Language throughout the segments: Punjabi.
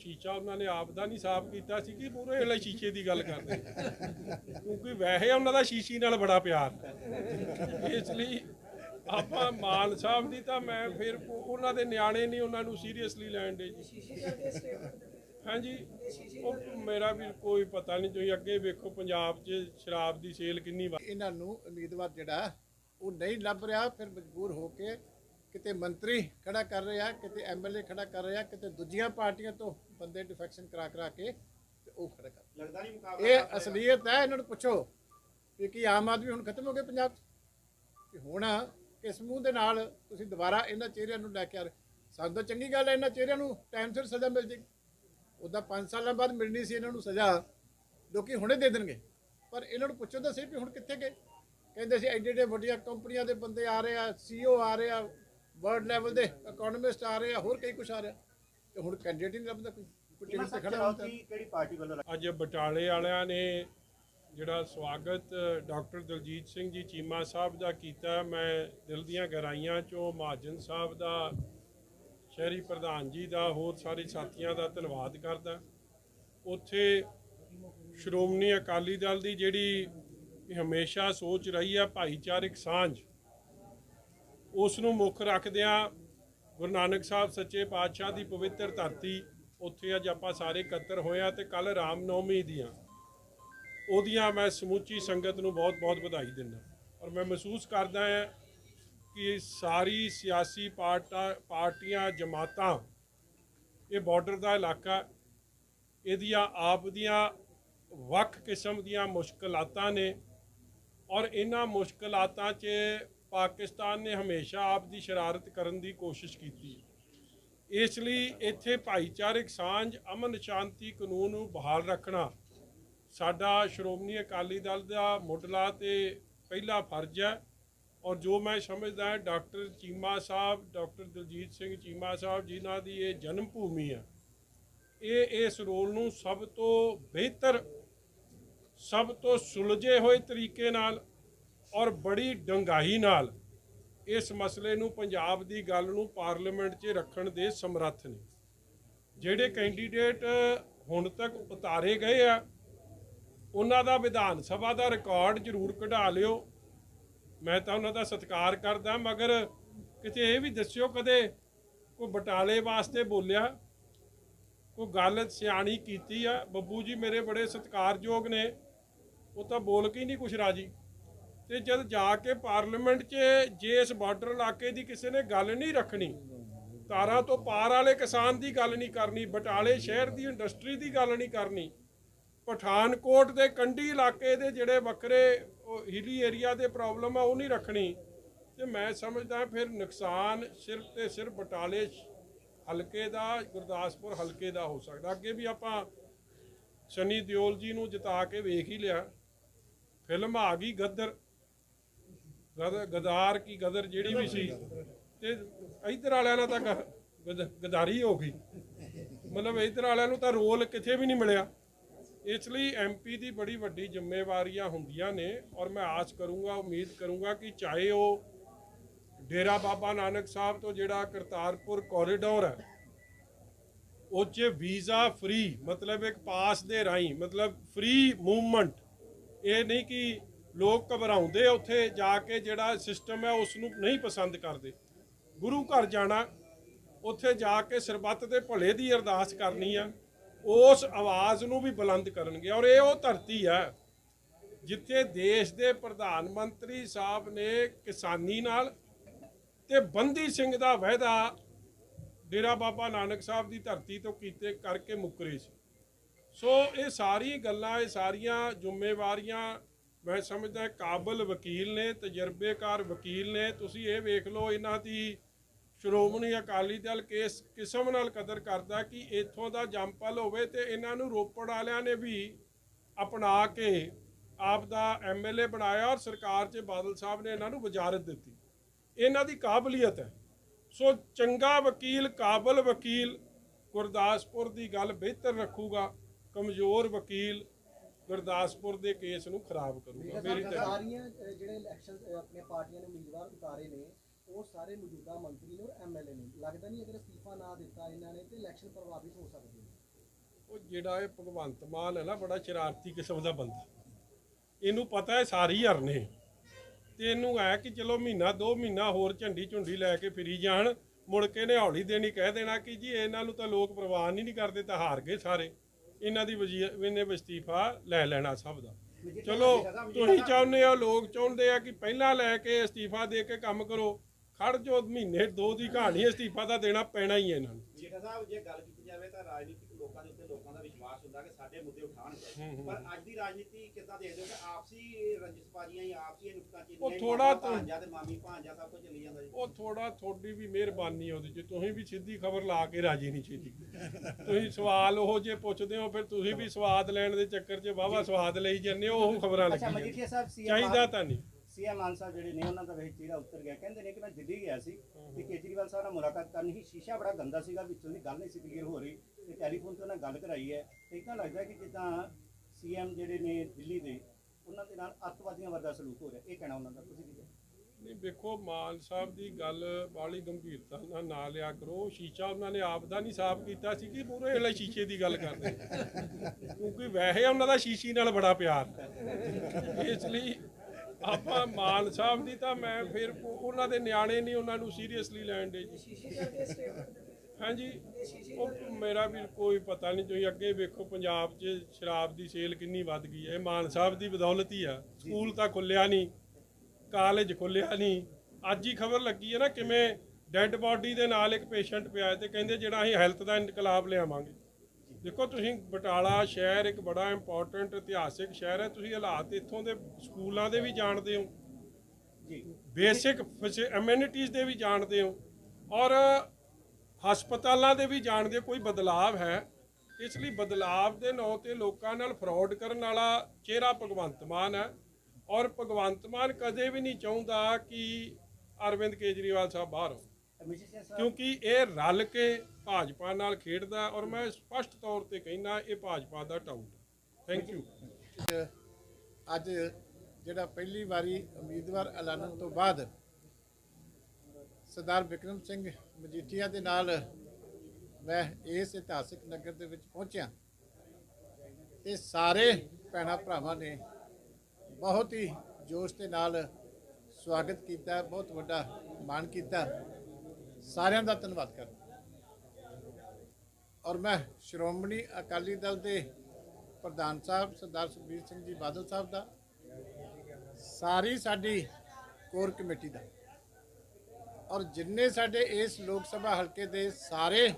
ਸ਼ੀਸ਼ਾ ਉਹਨਾਂ ਨੇ ਆਪ ਦਾ ਨਹੀਂ ਸਾਫ਼ ਕੀਤਾ ਸੀ ਕਿ ਪੂਰੇ ਵਾਲੇ ਸ਼ੀਸ਼ੇ ਦੀ ਗੱਲ ਕਰਦੇ ਕਿਉਂਕਿ ਵੈਸੇ ਉਹਨਾਂ ਦਾ ਸ਼ੀਸ਼ੀ ਨਾਲ ਬੜਾ ਪਿਆਰ। ਇਸ ਲਈ ਆਪਾਂ ਮਾਨ ਸਾਹਿਬ ਦੀ ਤਾਂ ਮੈਂ ਫਿਰ ਉਹ- ਉਹਨਾਂ ਦੇ ਨਿਆਣੇ ਨਹੀਂ ਉਹਨਾਂ ਨੂੰ ਸੀਰੀਅਸਲੀ ਲੈਣ ਦੇ ਜੀ। ਹਾਂਜੀ ਉਹ ਮੇਰਾ ਵੀ ਕੋਈ ਪਤਾ ਨਹੀਂ ਤੁਸੀਂ ਅੱਗੇ ਵੇਖੋ ਪੰਜਾਬ 'ਚ ਸ਼ਰਾਬ ਦੀ ਸੇਲ ਕਿੰਨੀ ਵਾ ਇਹਨਾਂ ਨੂੰ ਉਮੀਦਵਾਰ ਜਿਹੜਾ ਉਹ ਨਹੀਂ ਲੱਭ ਰਿਹਾ ਫਿਰ ਮਜਬੂਰ ਹੋ ਕੇ ਕਿਤੇ ਮੰਤਰੀ ਖੜਾ ਕਰ ਰਿਹਾ ਕਿਤੇ ਐਮਐਲਏ ਖੜਾ ਕਰ ਰਿਹਾ ਕਿਤੇ ਦੂਜੀਆਂ ਪਾਰਟੀਆਂ ਤੋਂ ਬੰਦੇ ਡਿਫੈਕਸ਼ਨ ਕਰਾ ਕਰਾ ਕੇ ਤੇ ਉਹ ਖੜਾ ਕਰ ਲੱਗਦਾ ਨਹੀਂ ਮੁਕਾਬਲਾ ਇਹ ਅਸਲੀਅਤ ਹੈ ਇਹਨਾਂ ਨੂੰ ਪੁੱਛੋ ਕਿ ਕੀ ਆਮ ਆਦਮੀ ਹੁਣ ਖਤਮ ਹੋ ਗਿਆ ਪੰਜਾਬ 'ਚ? ਕਿ ਹੁਣ ਕਿਸ ਮੂੰਹ ਦੇ ਨਾਲ ਤੁਸੀਂ ਦੁਬਾਰਾ ਇਹਨਾਂ ਚਿਹਰਿਆਂ ਨੂੰ ਲੈ ਕੇ ਆ ਰਹੇ ਸਾਨੂੰ ਤਾਂ ਚੰਗੀ ਗੱਲ ਹੈ ਇਹਨਾਂ ਚਿਹਰਿਆਂ ਨੂੰ ਟਾਈਮ ਸਿਰ ਸਜ਼ਾ ਮਿਲ ਜੇਗੀ ਉਹਦਾ 5 ਸਾਲਾਂ ਬਾਅਦ ਮਿਲਣੀ ਸੀ ਇਹਨਾਂ ਨੂੰ ਸਜ਼ਾ ਲੋਕੀ ਹੁਣੇ ਦੇ ਦੇਣਗੇ। ਪਰ ਇਹਨਾਂ ਨੂੰ ਪੁੱਛੋ ਤਾਂ ਸਹੀ ਵੀ ਹੁਣ ਕਿੱਥੇ ਗਏ? ਕਹਿੰਦੇ ਸੀ ਐਡੇ ਐਡੇ ਵੱਡੀਆਂ ਕੰਪਨੀਆਂ ਦੇ ਬੰਦੇ ਆ ਰਹੇ ਆ ਸੀਓ ਆ ਰਹੇ ਆ ਵਰਲਡ ਲੈਵਲ ਦੇ ਇਕਨੋਮਿਸਟ ਆ ਰਹੇ ਆ ਹੋਰ ਕਈ ਕੁਝ ਆ ਰਿਹਾ। ਤੇ ਹੁਣ ਕੈਂਡੀਡੇਟ ਹੀ ਨਹੀਂ ਲੱਭਦਾ ਕੋਈ ਕੋਈ ਟੀਵੀ ਤੇ ਖੜਾ ਹੁੰਦਾ। ਚੁਣੌਤੀ ਕਿਹੜੀ ਪਾਰਟੀ ਵੱਲੋਂ ਅੱਜ ਬਟਾਲੇ ਵਾਲਿਆਂ ਨੇ ਜਿਹੜਾ ਸਵਾਗਤ ਡਾਕਟਰ ਦਲਜੀਤ ਸਿੰਘ ਜੀ ਚੀਮਾ ਸਾਹਿਬ ਦਾ ਕੀਤਾ। ਮੈਂ ਦਿਲ ਦੀਆਂ ਗਹਿਰਾਈਆਂ ਚੋਂ ਮਹਾਜਨ ਸਾਹਿਬ ਦਾ ਸ਼ਹਿਰੀ ਪ੍ਰਧਾਨ ਜੀ ਦਾ ਹੋਰ ਸਾਰੇ ਸਾਥੀਆਂ ਦਾ ਧੰਨਵਾਦ ਕਰਦਾ। ਉੱਥੇ ਸ਼੍ਰੋਮਣੀ ਅਕਾਲੀ ਦਲ ਦੀ ਜਿਹੜੀ ਹਮੇਸ਼ਾ ਸੋਚ ਰਹੀ ਹੈ ਭਾਈਚਾਰਕ ਸਾਂਝ ਉਸ ਨੂੰ ਮੁੱਖ ਰੱਖਦਿਆਂ ਗੁਰੂ ਨਾਨਕ ਸਾਹਿਬ ਸੱਚੇ ਪਾਤਸ਼ਾਹ ਦੀ ਪਵਿੱਤਰ ਧਰਤੀ ਉੱਥੇ ਅੱਜ ਆਪਾਂ ਸਾਰੇ ਇਕੱਤਰ ਹੋਏ ਆ ਤੇ ਕੱਲ ਰਾਮਨੌਮੀ ਦੀਆਂ ਉਹਦੀਆਂ ਮੈਂ ਸਮੁੱਚੀ ਸੰਗਤ ਨੂੰ ਬਹੁਤ-ਬਹੁਤ ਵਧਾਈ ਦਿੰਦਾ ਔਰ ਮੈਂ ਮਹਿਸੂਸ ਕਰਦਾ ਹਾਂ ਕਿ ਸਾਰੀ ਸਿਆਸੀ ਪਾਰਟਾਂ, ਪਾਰਟੀਆਂ, ਜਮਾਤਾਂ, ਇਹ ਬਾਰਡਰ ਦਾ ਇਲਾਕਾ, ਇਹਦੀਆਂ ਆਪ ਦੀਆਂ ਵੱਖ ਕਿਸਮ ਦੀਆਂ ਮੁਸ਼ਕਲਾਤਾਂ ਨੇ ਔਰ ਇਹਨਾਂ ਮੁਸ਼ਕਲਾਤਾਂ 'ਚ ਪਾਕਿਸਤਾਨ ਨੇ ਹਮੇਸ਼ਾ ਆਪ ਦੀ ਸ਼ਰਾਰਤ ਕਰਨ ਦੀ ਕੋਸ਼ਿਸ਼ ਕੀਤੀ। ਇਸ ਲਈ ਇੱਥੇ ਭਾਈਚਾਰਕ ਸਾਂਝ, ਅਮਨ ਸ਼ਾਂਤੀ, ਕਾਨੂੰਨ ਨੂੰ ਬਹਾਲ ਰੱਖਣਾ ਸਾਡਾ ਸ਼੍ਰੋਮਣੀ ਅਕਾਲੀ ਦਲ ਦਾ ਮੁੱਢਲਾ ਤੇ ਪਹਿਲਾ ਫਰਜ਼ ਹੈ। ਔਰ ਜੋ ਮੈਂ ਸਮਝਦਾ ਡਾਕਟਰ ਚੀਮਾ ਸਾਹਿਬ, ਡਾਕਟਰ ਦਲਜੀਤ ਸਿੰਘ ਚੀਮਾ ਸਾਹਿਬ ਜਿਨ੍ਹਾਂ ਦੀ ਇਹ ਜਨਮ ਭੂਮੀ ਹੈ, ਇਹ ਇਸ ਰੋਲ ਨੂੰ ਸਭ ਤੋਂ ਬਿਹਤਰ, ਸਭ ਤੋਂ ਸੁਲਝੇ ਹੋਏ ਤਰੀਕੇ ਨਾਲ ਔਰ ਬੜੀ ਡੰਗਾਈ ਨਾਲ ਇਸ ਮਸਲੇ ਨੂੰ ਪੰਜਾਬ ਦੀ ਗੱਲ ਨੂੰ ਪਾਰਲੀਮੈਂਟ 'ਚ ਰੱਖਣ ਦੇ ਸਮਰੱਥ ਨੇ। ਜਿਹੜੇ ਕੈਂਡੀਡੇਟ ਹੁਣ ਤੱਕ ਉਤਾਰੇ ਗਏ ਆ, ਉਹਨਾਂ ਦਾ ਵਿਧਾਨ ਸਭਾ ਦਾ ਰਿਕਾਰਡ ਜ਼ਰੂਰ ਕਢਾ ਲਿਓ। ਮੈਂ ਤਾਂ ਉਹਨਾਂ ਦਾ ਸਤਿਕਾਰ ਕਰਦਾ, ਮਗਰ ਕਿਤੇ ਇਹ ਵੀ ਦੱਸਿਓ ਕਦੇ ਕੋਈ ਬਟਾਲੇ ਵਾਸਤੇ ਬੋਲਿਆ, ਕੋਈ ਗੱਲ ਸਿਆਣੀ ਕੀਤੀ ਆ। ਬੱਬੂ ਜੀ ਮੇਰੇ ਬੜੇ ਸਤਿਕਾਰਯੋਗ ਨੇ, ਉਹ ਤਾਂ ਬੋਲ ਕੇ ਹੀ ਨਹੀਂ ਕੁਛ ਰਾਜੀ। ਤੇ ਜਦ ਜਾ ਕੇ ਪਾਰਲੀਮੈਂਟ 'ਚ ਜੇ ਇਸ ਬਾਰਡਰ ਇਲਾਕੇ ਦੀ ਕਿਸੇ ਨੇ ਗੱਲ ਨਹੀਂ ਰੱਖਣੀ ਤਾਰਾਂ ਤੋਂ ਪਾਰ ਵਾਲੇ ਕਿਸਾਨ ਦੀ ਗੱਲ ਨਹੀਂ ਕਰਨੀ, ਬਟਾਲੇ ਸ਼ਹਿਰ ਦੀ ਇੰਡਸਟਰੀ ਦੀ ਗੱਲ ਨਹੀਂ ਕਰਨੀ, ਪਠਾਨਕੋਟ ਦੇ ਕੰਢੀ ਇਲਾਕੇ ਦੇ ਜਿਹੜੇ ਵੱਖਰੇ ਹਿਲੀ ਏਰੀਆ ਦੇ ਪ੍ਰੋਬਲਮ ਆ, ਉਹ ਨਹੀਂ ਰੱਖਣੀ। ਤੇ ਮੈਂ ਸਮਝਦਾ ਫਿਰ ਨੁਕਸਾਨ ਸਿਰਫ ਤੇ ਸਿਰਫ ਬਟਾਲੇ ਹਲਕੇ ਦਾ, ਗੁਰਦਾਸਪੁਰ ਹਲਕੇ ਦਾ ਹੋ ਸਕਦਾ। ਅੱਗੇ ਵੀ ਆਪਾਂ ਸਨੀ ਦਿਓਲ ਜੀ ਨੂੰ ਜਿਤਾ ਕੇ ਵੇਖ ਹੀ ਲਿਆ। ਫਿਲਮ ਆ ਗਈ ਗੱਦਰ। ਗਦਾਰ ਕੀ ਗਦਰ ਜਿਹੜੀ ਵੀ ਸੀ। ਤੇ ਇਧਰ ਵਾਲਿਆਂ ਨਾਲ ਤਾਂ ਗਦਾਰੀ ਹੋ ਗਈ। ਮਤਲਬ ਇਧਰ ਵਾਲਿਆਂ ਨੂੰ ਤਾਂ ਰੋਲ ਕਿੱਥੇ ਵੀ ਨਹੀਂ ਮਿਲਿਆ। ਇਸ ਲਈ ਐਮਪੀ ਦੀ ਬੜੀ ਵੱਡੀ ਜ਼ਿੰਮੇਵਾਰੀਆਂ ਹੁੰਦੀਆਂ ਨੇ ਔਰ ਮੈਂ ਆਸ ਕਰੂੰਗਾ, ਉਮੀਦ ਕਰੂੰਗਾ ਕਿ ਚਾਹੇ ਉਹ ਡੇਰਾ ਬਾਬਾ ਨਾਨਕ ਸਾਹਿਬ ਤੋਂ ਜਿਹੜਾ ਕਰਤਾਰਪੁਰ ਕੋਰੀਡੋਰ ਹੈ, ਉਹ 'ਚ ਵੀਜ਼ਾ ਫ੍ਰੀ ਮਤਲਬ ਇੱਕ ਪਾਸ ਦੇ ਰਾਹੀਂ ਮਤਲਬ ਫ੍ਰੀ ਮੂਵਮੈਂਟ ਇਹ ਨਹੀਂ ਕਿ ਲੋਕ ਘਬਰਾਉਂਦੇ ਉੱਥੇ ਜਾ ਕੇ ਜਿਹੜਾ ਸਿਸਟਮ ਹੈ ਉਸ ਨੂੰ ਨਹੀਂ ਪਸੰਦ ਕਰਦੇ। ਗੁਰੂ ਘਰ ਜਾਣਾ, ਉੱਥੇ ਜਾ ਕੇ ਸਰਬੱਤ ਦੇ ਭਲੇ ਦੀ ਅਰਦਾਸ ਕਰਨੀ ਆ, ਉਸ ਆਵਾਜ਼ ਨੂੰ ਵੀ ਬੁਲੰਦ ਕਰਨਗੇ। ਔਰ ਇਹ ਉਹ ਧਰਤੀ ਹੈ ਜਿੱਥੇ ਦੇਸ਼ ਦੇ ਪ੍ਰਧਾਨ ਮੰਤਰੀ ਸਾਹਿਬ ਨੇ ਕਿਸਾਨੀ ਨਾਲ ਤੇ ਬੰਦੀ ਸਿੰਘ ਦਾ ਵਾਅਦਾ ਡੇਰਾ ਬਾਬਾ ਨਾਨਕ ਸਾਹਿਬ ਦੀ ਧਰਤੀ ਤੋਂ ਕੀਤੇ ਕਰਕੇ ਮੁੱਕਰੇ ਸੀ। ਸੋ ਇਹ ਸਾਰੀ ਗੱਲਾਂ, ਇਹ ਸਾਰੀਆਂ ਜ਼ਿੰਮੇਵਾਰੀਆਂ ਮੈਂ ਸਮਝਦਾ ਕਾਬਲ ਵਕੀਲ ਨੇ, ਤਜਰਬੇਕਾਰ ਵਕੀਲ ਨੇ। ਤੁਸੀਂ ਇਹ ਵੇਖ ਲਓ, ਇਹਨਾਂ ਦੀ ਸ਼੍ਰੋਮਣੀ ਅਕਾਲੀ ਦਲ ਕਿਸ ਕਿਸਮ ਨਾਲ ਕਦਰ ਕਰਦਾ ਕਿ ਇੱਥੋਂ ਦਾ ਜੰਪਲ ਹੋਵੇ ਤੇ ਇਹਨਾਂ ਨੂੰ ਰੋਪੜ ਵਾਲਿਆਂ ਨੇ ਵੀ ਅਪਣਾ ਕੇ ਆਪ ਦਾ ਐਮਐਲਏ ਬਣਾਇਆ ਔਰ ਸਰਕਾਰ 'ਚ ਬਾਦਲ ਸਾਹਿਬ ਨੇ ਇਹਨਾਂ ਨੂੰ ਵਜ਼ਾਰਤ ਦਿੱਤੀ। ਇਹਨਾਂ ਦੀ ਕਾਬਲੀਅਤ ਹੈ। ਸੋ ਚੰਗਾ ਵਕੀਲ, ਕਾਬਲ ਵਕੀਲ ਗੁਰਦਾਸਪੁਰ ਦੀ ਗੱਲ ਬਿਹਤਰ ਰੱਖੂਗਾ। ਕਮਜ਼ੋਰ ਵਕੀਲ ਗੁਰਦਾਸਪੁਰ ਦੇ ਕੇਸ ਨੂੰ ਖਰਾਬ ਕਰੂਗਾ ਮੇਰੀ ਸਾਰੀਆਂ ਜਿਹੜੇ ਇਲੈਕਸ਼ਨ ਆਪਣੀਆਂ ਪਾਰਟੀਆਂ ਨੇ ਉਮੀਦਵਾਰ ਉਤਾਰੇ ਨੇ ਉਹ ਸਾਰੇ ਮੌਜੂਦਾ ਮੰਤਰੀ ਨੇ ਔਰ ਐਮਐਲਏ ਨੇ। ਲੱਗਦਾ ਨਹੀਂ ਅਗਰ ਅਸਤੀਫਾ ਨਾ ਦਿੱਤਾ ਇਹਨਾਂ ਨੇ ਤੇ ਇਲੈਕਸ਼ਨ ਪ੍ਰਭਾਵਿਤ ਹੋ ਸਕਦੇ ਨੇ। ਜਿਹੜਾ ਇਹ ਭਗਵੰਤ ਮਾਨ ਹੈ ਨਾ ਬੜਾ ਸ਼ਰਾਰਤੀ ਕਿਸਮ ਦਾ ਬੰਦਾ। ਇਹਨੂੰ ਪਤਾ ਹੈ ਸਾਰੀ ਹਰਨੇ ਤੇ ਇਹਨੂੰ ਐ ਕਿ ਚਲੋ ਮਹੀਨਾ ਦੋ ਮਹੀਨਾ ਹੋਰ ਝੰਡੀ ਝੁੰਡੀ ਲੈ ਕੇ ਫਿਰੀ ਜਾਣ ਮੁੜ ਕੇ ਨੇ ਹੌਲੀ ਦੇਣੀ ਕਹਿ ਦੇਣਾ ਕਿ ਜੀ ਇਹਨਾਂ ਨੂੰ ਤਾਂ ਲੋਕ ਪ੍ਰਵਾਨ ਹੀ ਨਹੀਂ ਕਰਦੇ ਤਾਂ ਹਾਰ ਗਏ ਸਾਰੇ। ਇਹਨਾਂ ਦੀ ਵਜ਼ੀਰ ਇਹਨੇ ਵਸਤੀਫਾ ਲੈ ਲੈਣਾ ਸਭ ਦਾ। ਚਲੋ ਤੁਸੀਂ ਚਾਹੁੰਦੇ ਹੋ ਲੋਕ ਚਾਹੁੰਦੇ ਆ ਕਿ ਪਹਿਲਾਂ ਲੈ ਕੇ ਅਸਤੀਫਾ ਦੇ ਕੇ ਕੰਮ ਕਰੋ। ਖੜ ਜੋ ਮਹੀਨੇ ਦੋ ਦੀ ਕਹਾਣੀ ਅਸਤੀਫਾ ਤਾਂ ਦੇਣਾ ਪੈਣਾ ਹੀ ਹੈ ਇਹਨਾਂ ਨੂੰ। ਜੇਠਾ ਸਾਹਿਬ ਜੇ ਗੱਲ ਕੀਤੀ ਜਾਵੇ ਤਾਂ ਰਾਜਨੀਤਿਕ ਲੋਕਾਂ ਦੇ ਉੱਤੇ ਲੋਕਾਂ ਦਾ ਵਿਸ਼ਵਾਸ ਹੁੰਦਾ ਕਿ ਸਾਡੇ ਮੁੱਦੇ ਉਠਾਣਗੇ ਪਰ ਅੱਜ ਦੀ ਰਾਜਨੀਤੀ ਕਿੱਦਾਂ ਦੇਖਦੇ ਹੋ ਕਿ ਆਪਸੀ ਰੰਜਿਸ਼ਬਾਜ਼ੀਆਂ ਜਾਂ ਆਪਸੀ ਨੁਕਤਾਂ ਉਹ ਥੋੜ੍ਹਾ ਤਾਂ- ਭਾਂਜਾ ਤੇ ਮਾਮੀ ਭਾਂਜਾ ਸਭ ਕੁਝ ਚੱਲੀ ਜਾਂਦਾ ਜੀ। ਉਹ ਥੋੜਾ ਤੁਹਾਡੀ ਵੀ ਮਿਹਰਬਾਨੀ ਉਹਦੇ। ਚ ਤੁਸੀਂ ਵੀ ਸਿੱਧੀ ਖਬਰ ਲਾ ਕੇ ਰਾਜੀ ਨਹੀਂ ਛੇਤੀ। ਤੁਸੀਂ ਸਵਾਲ ਉਹ ਜੇ ਪੁੱਛਦੇ ਹੋ ਫਿਰ ਤੁਸੀਂ ਵੀ ਸਵਾਦ ਲੈਣ ਦੇ ਚੱਕਰ 'ਚ ਵਾਵਾ ਸਵਾਦ ਲਈ ਜਾਂਦੇ ਹੋ ਉਹ ਖਬਰਾਂ ਅੱਛਾ ਲੱਗੀ ਮਜੀਠੀਆ ਸਾਹਿਬ ਸੀਐਮ ਚਾਹੀਦਾ ਤਾਂ ਨਹੀਂ। ਸੀਐਮ ਮਾਨ ਸਾਹਿਬ ਜਿਹੜੇ ਨੇ ਉਹਨਾਂ ਦਾ ਵੇਖ ਚਿਹਰਾ ਉੱਤਰ ਗਿਆ। ਕਹਿੰਦੇ ਨੇ ਕਿ ਮੈਂ ਦਿੱਲੀ ਗਿਆ ਸੀ ਤੇ ਕੇਜਰੀਵਾਲ ਸਾਹਿਬ ਨਾਲ ਮੁਲਾਕਾਤ ਕਰਨੀ ਸੀ ਸ਼ੀਸ਼ਾ ਬੜਾ ਗੰਦਾ ਸੀਗਾ ਵਿੱਚੋਂ ਦੀ ਗੱਲ ਨਹੀਂ ਸੀ ਕਲੀਅਰ ਹੋ ਰਹੀ। ਤੇ ਟੈਲੀਫੋਨ ਤੇ ਉਹਨਾਂ ਗੱਲ ਕਰਾਈ ਹੈ ਤੇ ਇਦਾਂ ਲੱਗਦਾ ਕਿ ਜਿੱਦਾਂ ਸੀਐਮ ਜਿਹੜੇ ਨੇ ਦਿੱਲੀ ਦੇ ਉਹਨਾਂ ਦੇ ਨਾਲ ਅੱਤਵਾਦੀਆਂ ਵਰਗਾ ਸਲੂਕ ਹੋ ਰਿਹਾ। ਇਹ ਕਹਿਣਾ ਉਹਨਾਂ ਦਾ ਤੁਸੀਂ ਕੀ ਕਹਿੰਦੇ ਨਹੀਂ ਵੇਖੋ ਮਾਨ ਸਾਹਿਬ ਦੀ ਗੱਲ ਬਾਲੀ ਗੰਭੀਰਤਾ ਨਾਲ ਨਾ ਲਿਆ ਕਰੋ। ਸ਼ੀਸ਼ਾ ਉਹਨਾਂ ਨੇ ਆਪ ਦਾ ਨਹੀਂ ਸਾਫ਼ ਕੀਤਾ ਸੀ ਕਿ ਪੂਰੇ ਵਾਲੇ ਸ਼ੀਸ਼ੇ ਦੀ ਗੱਲ ਕਰਦੇ ਕਿਉਂਕਿ ਵੈਸੇ ਉਹਨਾਂ ਦਾ ਸ਼ੀਸ਼ੀ ਨਾਲ ਬੜਾ ਪਿਆਰ। ਹੈ। ਇਸ ਲਈ ਆਪਾਂ ਮਾਨ ਸਾਹਿਬ ਦੀ ਤਾਂ ਮੈਂ ਫਿਰ ਉਹ- ਉਹਨਾਂ ਦੇ ਨਿਆਣੇ ਨਹੀਂ ਉਹਨਾਂ ਨੂੰ ਸੀਰੀਅਸਲੀ ਲੈਣ ਦੇ ਜੀ। ਹਾਂਜੀ ਉਹ ਮੇਰਾ ਵੀ ਕੋਈ ਪਤਾ ਨਹੀਂ ਤੁਸੀਂ ਅੱਗੇ ਵੇਖੋ ਪੰਜਾਬ 'ਚ ਸ਼ਰਾਬ ਦੀ ਸੇਲ ਕਿੰਨੀ ਵੱਧ ਗਈ ਹੈ। ਇਹ ਮਾਨ ਸਾਹਿਬ ਦੀ ਬਦੌਲਤ ਹੀ ਆ। ਸਕੂਲ ਤਾਂ ਖੁੱਲਿਆ ਨਹੀਂ ਕਾਲਜ ਖੁੱਲਿਆ ਨਹੀਂ। ਅੱਜ ਹੀ ਖਬਰ ਲੱਗੀ ਹੈ ਨਾ ਕਿਵੇਂ ਡੈੱਡ ਬਾਡੀ ਦੇ ਨਾਲ ਇੱਕ ਪੇਸ਼ੈਂਟ ਪਿਆ ਤੇ ਕਹਿੰਦੇ ਜਿਹੜਾ ਅਸੀਂ ਹੈਲਥ ਦਾ ਇਨਕਲਾਬ ਲਿਆਵਾਂਗੇ। ਦੇਖੋ ਤੁਸੀਂ ਬਟਾਲਾ ਸ਼ਹਿਰ ਇੱਕ ਬੜਾ ਇੰਪੋਰਟੈਂਟ ਇਤਿਹਾਸਿਕ ਸ਼ਹਿਰ ਹੈ। ਤੁਸੀਂ ਹਾਲਾਤ ਇੱਥੋਂ ਦੇ ਸਕੂਲਾਂ ਦੇ ਵੀ ਜਾਣਦੇ ਹੋ। ਜੀ। ਬੇਸਿਕ ਐਮਿਨਿਟੀਜ਼ ਦੇ ਵੀ ਜਾਣਦੇ ਹੋ। ਔਰ ਹਸਪਤਾਲਾਂ ਦੇ ਵੀ ਜਾਣ ਦੇ ਕੋਈ ਬਦਲਾਵ ਹੈ। ਇਸ ਲਈ ਬਦਲਾਵ ਦੇ ਨਾਂ ਤੇ ਲੋਕਾਂ ਨਾਲ ਫਰਾਡ ਕਰਨ ਵਾਲਾ ਚਿਹਰਾ ਭਗਵੰਤ ਮਾਨ ਹੈ। ਔਰ ਭਗਵੰਤ ਮਾਨ ਕਦੇ ਵੀ ਨਹੀਂ ਚਾਹੁੰਦਾ ਕਿ ਅਰਵਿੰਦ ਕੇਜਰੀਵਾਲ ਸਾਹਿਬ ਬਾਹਰ ਹੋ ਕਿਉਂਕਿ ਇਹ ਰਲ ਕੇ ਭਾਜਪਾ ਨਾਲ ਖੇਡਦਾ ਔਰ ਮੈਂ ਸਪਸ਼ਟ ਤੌਰ ਤੇ ਕਹਿਣਾ ਇਹ ਭਾਜਪਾ ਦਾ ਟਾਊਟ ਥੈਂਕ ਯੂ ਅੱਜ ਜਿਹੜਾ ਪਹਿਲੀ ਵਾਰੀ ਉਮੀਦਵਾਰ ਐਲਾਨਣ ਤੋਂ ਬਾਅਦ ਸਰਦਾਰ ਵਿਕਰਮ ਸਿੰਘ ਮਜੀਠੀਆ ਦੇ ਨਾਲ ਮੈਂ ਇਸ ਇਤਿਹਾਸਿਕ ਨਗਰ ਦੇ ਵਿੱਚ ਪਹੁੰਚਿਆ। ਤੇ ਸਾਰੇ ਭੈਣਾਂ ਭਰਾਵਾਂ ਨੇ ਬਹੁਤ ਹੀ ਜੋਸ਼ ਦੇ ਨਾਲ ਸਵਾਗਤ ਕੀਤਾ, ਬਹੁਤ ਵੱਡਾ ਮਾਣ ਕੀਤਾ। ਸਾਰਿਆਂ ਦਾ ਧੰਨਵਾਦ ਕਰਦਾ ਔਰ ਮੈਂ ਸ਼੍ਰੋਮਣੀ ਅਕਾਲੀ ਦਲ ਦੇ ਪ੍ਰਧਾਨ ਸਾਹਿਬ ਸਰਦਾਰ ਸੁਖਬੀਰ ਸਿੰਘ ਜੀ ਬਾਦਲ ਸਾਹਿਬ ਦਾ, ਸਾਰੀ ਸਾਡੀ ਕੋਰ ਕਮੇਟੀ ਦਾ। ਔਰ ਜਿੰਨੇ ਸਾਡੇ ਇਸ ਲੋਕ ਸਭਾ ਹਲਕੇ ਦੇ ਸਾਰੇ